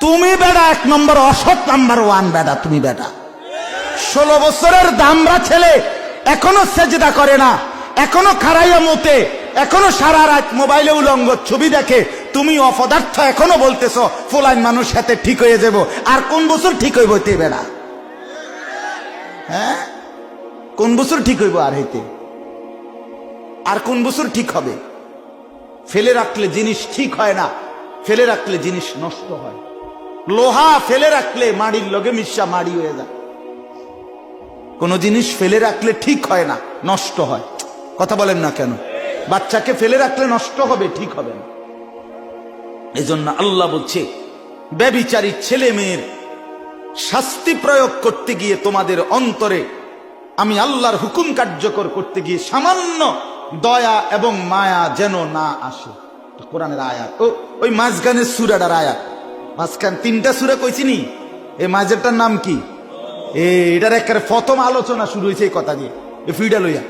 তুমি বেটা এক নম্বর, অসৎ নাম্বার ওয়ান বেটা তুমি বেটা ষোলো বছরের দামরা ছেলে এখনও সেজদা করে না, এখনও খারাইয়া মতে, এখনও সারা রাত মোবাইলে উলঙ্গ ছবি দেখে। তুমি অপদার্থ, এখনও বলতেছ, ফোলাইন মানুষ সাথে ঠিক হয়ে যাব, আর কোন বছর ঠিক হইব তে বেড়া? হ্যাঁ? কোন বছর ঠিক হইব আর হইতে আর কোন বছর ঠিক হবে? ফেলে রাখলে জিনিস ঠিক হয় না। ফেলে রাখলে জিনিস নষ্ট হয়। লোহা ফেলে রাখলে মাড়ির লগে মিশা মাড়ি হয়ে যায়। কোন জিনিস ফেলে রাখলে ঠিক হয় না, নষ্ট হয়। কথা বলেন না কেন? বাচ্চাকে ফেলে রাখলে নষ্ট হবে, ঠিক হবে না। এজন্য আল্লাহ বলছে ব্যবিচারী ছেলে মেয়ের শাস্তি প্রয়োগ করতে গিয়ে তোমাদের অন্তরে আমি আল্লাহর হুকুম কার্যকর করতে গিয়ে সামান্য দয়া এবং মায়া যেন না আসে। কোরআনের আয়াত। ও, ওই মাঝখানের সুরাটার আয়াত। মাঝখান তিনটা সুরা কইছি নি? এই মাঝেরটার নাম কি? এটার একেবারে প্রথম আলোচনা শুরু হয়েছে এই কথা দিয়ে। এ, ফিডা লইয়া।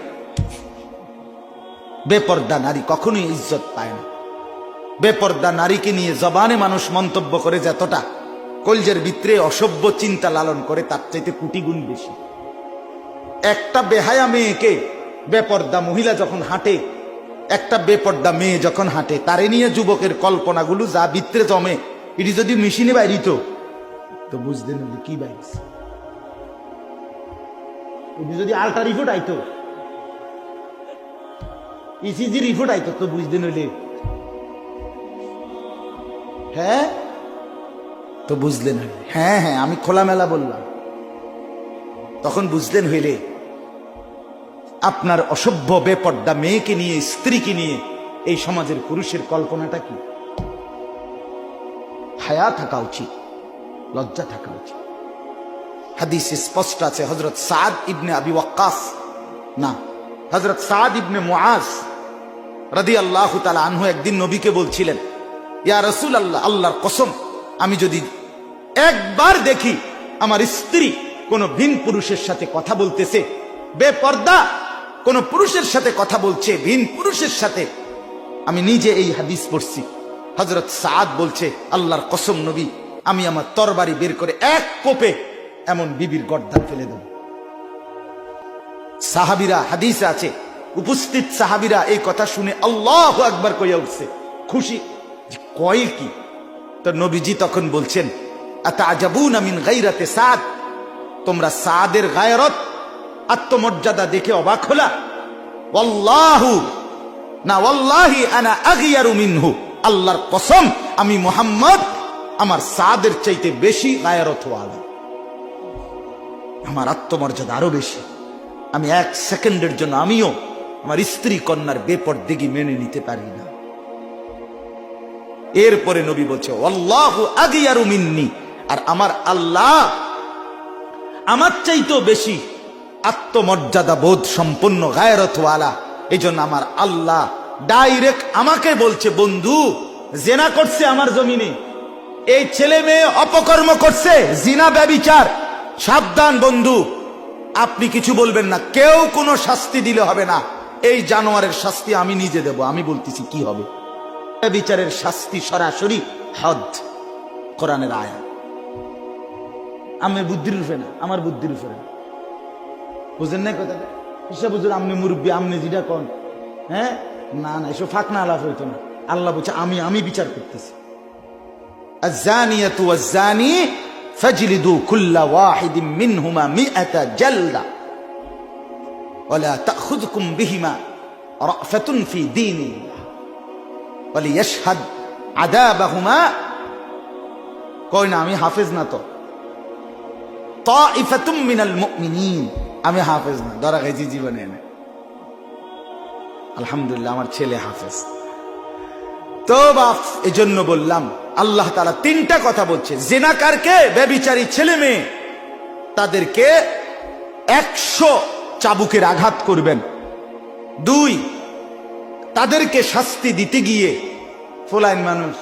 বেপর্দা নারী কখনোই ইজ্জত পায় না। বেপর্দা নারীকে নিয়ে জবানে মানুষ মন্তব্য করে যতটা, কলজের ভিতরে অসভ্য চিন্তা লালন করে তার চাইতে কোটি গুণ বেশি। একটা বেহায়া মেয়েকে বেপর্দা মহিলা যখন হাঁটে একটা বেপর্দা মেয়ে যখন হাঁটে, তারে নিয়ে যুবকের কল্পনাগুলো যা বিত্রে জমে, এটি যদি মেশিনে বাইরিত তো বুঝতেন কি বাইরেছে। এটি যদি আলটা রিপোর্ট আইতো ইসিজি রিপোর্ট আইতো, তো বুঝতেন হইলে হ্যাঁ? তো বুঝলেন হ্যাঁ হ্যাঁ আমি খোলামেলা বললাম। তখন বুঝলেন হইলে আপনার অসভ্য বেপর্দা মেয়েকে নিয়ে, স্ত্রীকে নিয়ে এই সমাজের পুরুষের কল্পনাটা কি? হায়া থাকা উচিত, লজ্জা থাকা উচিত। হাদিসে স্পষ্ট আছে হজরত সাদ ইবনে আবি ওয়াক্কাস, না হজরত সাদ ইবনে মুআজ রাদি আল্লাহ তালা আনহু একদিন নবীকে বলছিলেন, ইয়া রসুল আল্লাহ আল্লাহর কসম, আমি যদি একবার দেখি আমার স্ত্রী কোন ভিন পুরুষের সাথে কথা বলতেছে, বেপর্দা কোন পুরুষের সাথে কথা বলছে, ভিন পুরুষের সাথে। আমি নিজে এই হাদিস পড়ছি। হজরত সাদ বলছে, আল্লাহর কসম নবী, আমি আমার তরবারি বের করে এক কোপে এমন বিবির গর্দান ফেলে দেব। সাহাবিরা হাদিস আছে, উপস্থিত সাহাবিরা এই কথা শুনে আল্লাহ একবার কইয়া উঠছে। খুশি? কয় কি? তো নবীজি তখন বলছেন আতাজাবুন আমিন গাইরাতে সাদ? তোমরা সাদের গায়রত আত্মমর্যাদা দেখে অবাক হলা। ওয়াল্লাহু, না ওয়াল্লাহি আনা আগিয়ারু মিনহু। আল্লাহর কসম, আমি মোহাম্মদ, আমার সাদের চাইতে বেশি গায়রত ওয়ালা। আমার আত্মমর্যাদা আরও বেশি। আমি এক সেকেন্ডের জন্য আমিও আমার স্ত্রী কন্যার বেপরদিগি মেনে নিতে পারি না। এরপরে নবী বলছে আল্লাহ আগিয়ারু মিন্নি। আর আমার আল্লাহ আমার চাইতেও বেশি আত্মমর্যাদা বোধ সম্পন্ন গায়রতওয়ালা এই জন্য আমার আল্লাহ ডাইরেক্ট আমাকে বলছে, বন্ধু, জেনা করছে আমার জমিনে। এই ছেলে মেয়ে অপকর্ম করছে, জিনা, ব্যবিচার। সাবধান, বন্ধু। আপনি কিছু বলবেন না। কেউ কোনো শাস্তি দিলে হবে না। এই জানোয়ারের শাস্তি আমি নিজে দেব। আমি বলতেছি, কি হবে? বিচারের শাস্তি সরাসরি হদ, কোরআনের আয়া আমি বুদ্ধির রূপে না, আমার বুদ্ধির উপরে না। বুঝেন না কথাটা হিসাব বুঝুন আমনি মুরব্বী আমনি যেটা কন হ্যাঁ না না এসব ফাঁক না আলাপ হইতো না আল্লাহ বলছে আমি আমি বিচার করতেছি الزانية والزاني فاجلدوا كل واحد منهما مئة جلدة ولا تأخذكم بهما رأفة في دين الله وليشهد عذابهما কই না আমি হাফেজ না তো তাইফাতুম মিনাল মুমিনিন আমি হাফেজ না, ধরা খাইছি জীবনে এনে। আলহামদুলিল্লাহ, আমার ছেলে হাফেজ। তো বাপ এজন্য বললাম, আল্লাহ তারা তিনটা কথা বলছে। জেনাকারকে, ব্যবিচারী ছেলে মেয়ে, তাদেরকে একশো চাবুকের আঘাত করবেন। দুই, তাদেরকে শাস্তি দিতে গিয়ে ফোলাইন মানুষ,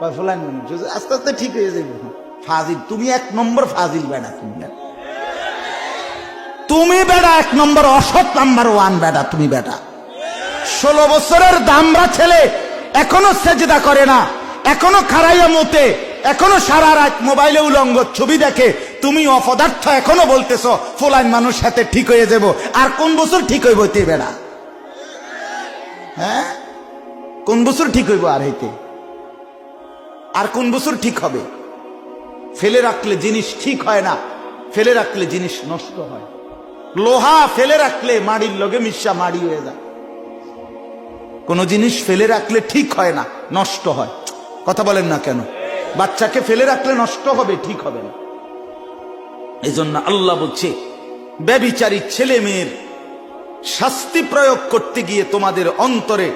বা ফোলাইন মানুষ, আস্তে আস্তে ঠিক হয়ে যাবে ফাজিল, তুমি এক নম্বর ফাজিল বেড়া তুমি। তুমি বেড়া, এক নম্বর অসৎ নাম্বার ওয়ান বেড়া, তুমি বেড়া। ষোলো বছরের দামরা ছেলে, এখনও সেজদা করে না, এখনও খারাইয়া মতে, এখনও সারা রাত মোবাইলে উলঙ্গ ছবি দেখে, তুমি অপদার্থ এখনও বলতেছ, ফোলাইন মানুষ সাথে ঠিক হয়ে যাব, আর কোন বছর ঠিক হইব তে বেড়া? হ্যাঁ? কোন বছর ঠিক হইব আর হইতে আর কোন বছর ঠিক হবে? ফেলে রাখলে জিনিস ঠিক হয় না, ফেলে রাখলে জিনিস নষ্ট হয়। লোহা ফেলে রাখলে মাড়ির লগে মিশা মাড়ি হয়ে যায়। কোন জিনিস ফেলে রাখলে ঠিক হয় না, নষ্ট হয়। কথা বলেন না কেন? বাচ্চাকে ফেলে রাখলে নষ্ট হবে, ঠিক হবে না। এই জন্য আল্লাহ বলছে ব্যবিচারী ছেলে মেয়ের শাস্তি প্রয়োগ করতে গিয়ে তোমাদের অন্তরে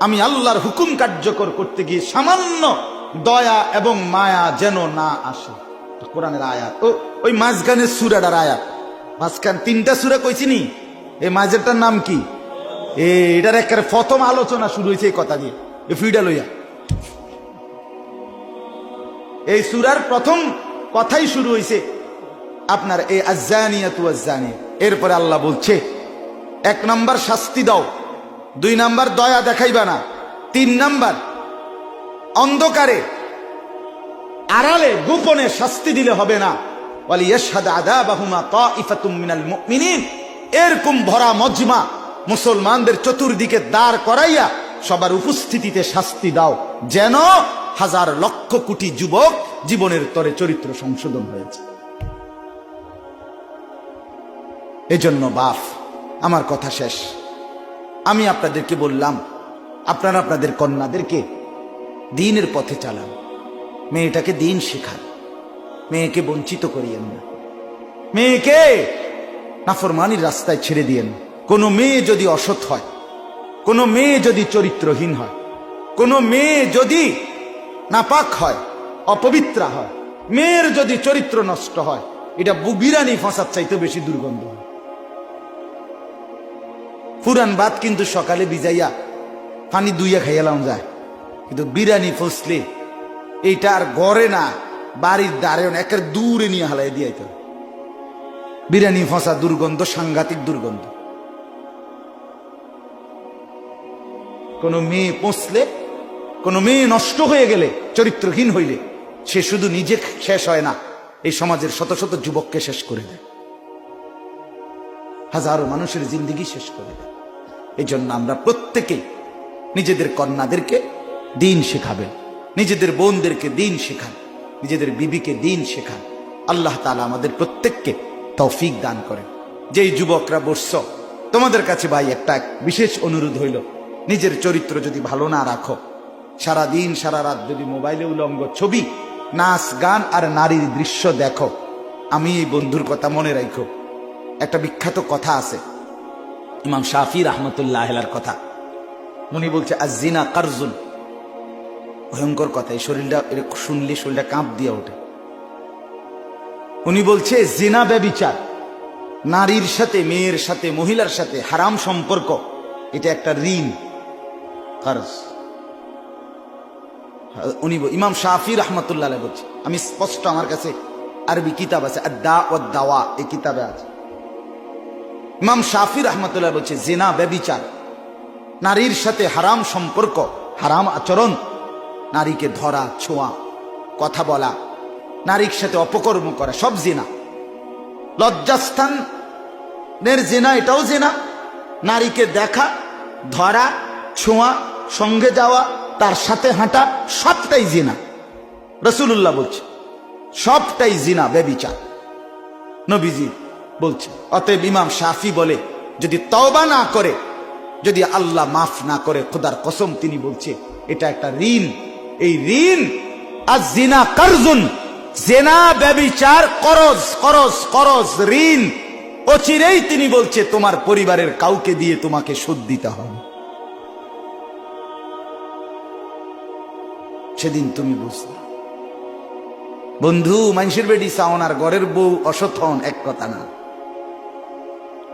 আমি আল্লাহর হুকুম কার্যকর করতে গিয়ে সামান্য দয়া এবং মায়া যেন না আসে। কোরআনের আয়াত। ও, ওই মাঝখানের সুরাটার আয়াত। মাঝখান তিনটা সুরা কইছি নি? এই মাঝেরটার নাম কি? এ, এটার একেবারে প্রথম আলোচনা শুরু হয়েছে এই কথা দিয়ে। এ ফিডা লইয়া। এই সুরার প্রথম কথাই শুরু হয়েছে আপনার এই আজানিয়া তু আজানি এরপরে আল্লাহ বলছে, এক নাম্বার শাস্তি দাও, দুই নাম্বার দয়া দেখাইবা না, তিন নাম্বার অন্ধকারে আড়ালে গোপনে শাস্তি দিলে হবে না। এরকম ভরা মজমা মুসলমানদের চতুর্দিকে দাঁড় করাইয়া সবার উপস্থিতিতে শাস্তি দাও, যেন হাজার লক্ষ কোটি যুবক জীবনের তরে চরিত্র সংশোধন হয়েছে। এজন্য বাপ, আমার কথা শেষ। আমি আপনাদেরকে বললাম, আপনারা আপনাদের কন্যাদেরকে দিনের পথে চালান। মেয়েটাকে দিন শেখান। মেয়েকে বঞ্চিত করিয়েন না। মেয়েকে নাফরমানির রাস্তায় ছেড়ে দিয়েন। কোনো মেয়ে যদি অসৎ হয়, কোনো মেয়ে যদি চরিত্রহীন হয়, কোনো মেয়ে যদি নাপাক হয়, অপবিত্রা হয়, মেয়ের যদি চরিত্র নষ্ট হয়, এটা বিরানি ফসাদ চাইতে বেশি দুর্গন্ধ। হয় পুরান ভাত কিন্তু সকালে বিজাইয়া পানি দুইয়া খাইয়ালাম যায়। কিন্তু বিরানি ফসলে এইটা আর গড়ে না। বাড়ির দ্বারে একের দূরে নিয়ে হালাই দিয়ে তো বিরিয়ানি ফসা দুর্গন্ধ, সাংঘাতিক দুর্গন্ধ। কোন মেয়ে পৌঁছলে কোন মেয়ে নষ্ট হয়ে গেলে, চরিত্রহীন হইলে, সে শুধু নিজে শেষ হয় না, এই সমাজের শত শত যুবককে শেষ করে দেয়। হাজারো মানুষের জিন্দিগি শেষ করে দেয়। এই জন্য আমরা প্রত্যেকে নিজেদের কন্যাদেরকে দিন শেখাবেন নিজেদের বোনদেরকে দিন শেখান নিজেদের বিবিকে দিন শেখান। আল্লাহ তালা আমাদের প্রত্যেককে তৌফিক দান করেন। যেই যুবকরা বসছ, তোমাদের কাছে ভাই একটা বিশেষ অনুরোধ হইল, নিজের চরিত্র যদি ভালো না রাখো সারা দিন সারা রাত যদি মোবাইলে উলঙ্গ ছবি, নাচ, গান আর নারীর দৃশ্য দেখো, আমি এই বন্ধুর কথা মনে রাখো। একটা বিখ্যাত কথা আছে, ইমাম শাফি রহমতুল্লাহ কথা। উনি বলছে আজিনা কারজুন। ভয়ঙ্কর কথা, এই শরীরটা শুনলে শরীরটা কাঁপ দিয়ে ওঠে। উনি বলছে, জেনা ব্যবিচার। নারীর সাথে, মেয়ের সাথে, মহিলার সাথে হারাম সম্পর্ক, এটা একটা ঋণ উনি ইমাম শাফি রহমতুল্লাহ বলছে, আমি স্পষ্ট, আমার কাছে আরবি কিতাব আছে দাওয়া, এই কিতাবে আছে। ইমাম শাফি রহমতুল্লাহ বলছে, জেনা ব্যবিচার। নারীর সাথে হারাম সম্পর্ক, হারাম আচরণ নারীকে ধরা, ছোঁয়া, কথা বলা, নারীর সাথে অপকর্ম করা, সব জেনা। লজ্জাস্থানের জেনা, এটাও জেনা। নারীকে দেখা, ধরা, ছোঁয়া, সঙ্গে যাওয়া, তার সাথে হাঁটা, সবটাই জিনা। রসুল্লাহ বলছে, সবটাই জিনা বেবিচার নবীজি বলছে, অতএব ইমাম শাফি বলে, যদি তওবা না করে, যদি আল্লাহ মাফ না করে, খোদার কসম, তিনি বলছে, এটা একটা ঋণ। এই ঋণ, আর জিনা কার্জুন। জেনা, ব্যবিচার, করজ করজ করজ, ঋণ। অচিরেই তিনি বলছে, তোমার পরিবারের কাউকে দিয়ে তোমাকে শোধ দিতে হবে। সেদিন তুমি বুঝতে বন্ধু, মানুষের বেডি চাওন আর বউ অসৎ হন, এক কথা না।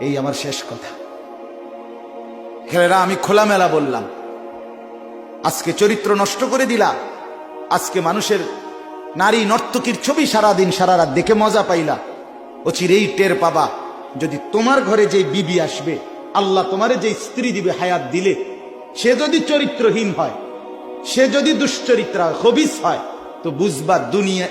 এই আমার শেষ কথা। খেলেরা আমি খোলামেলা বললাম আজকে চরিত্র নষ্ট করে দিলা। আজকে মানুষের নারী নর্তকীর ছবি সারাদিন, সারা রাত দেখে মজা পাইলা। ও চিরেই টের পাবা, যদি তোমার ঘরে যে বিবি আসবে, আল্লাহ তোমারে যে স্ত্রী দিবে, হায়াত দিলে, সে যদি চরিত্রহীন হয়, সে যদি দুশ্চরিত্রা হবিস হয়, তো বুঝবা দুনিয়া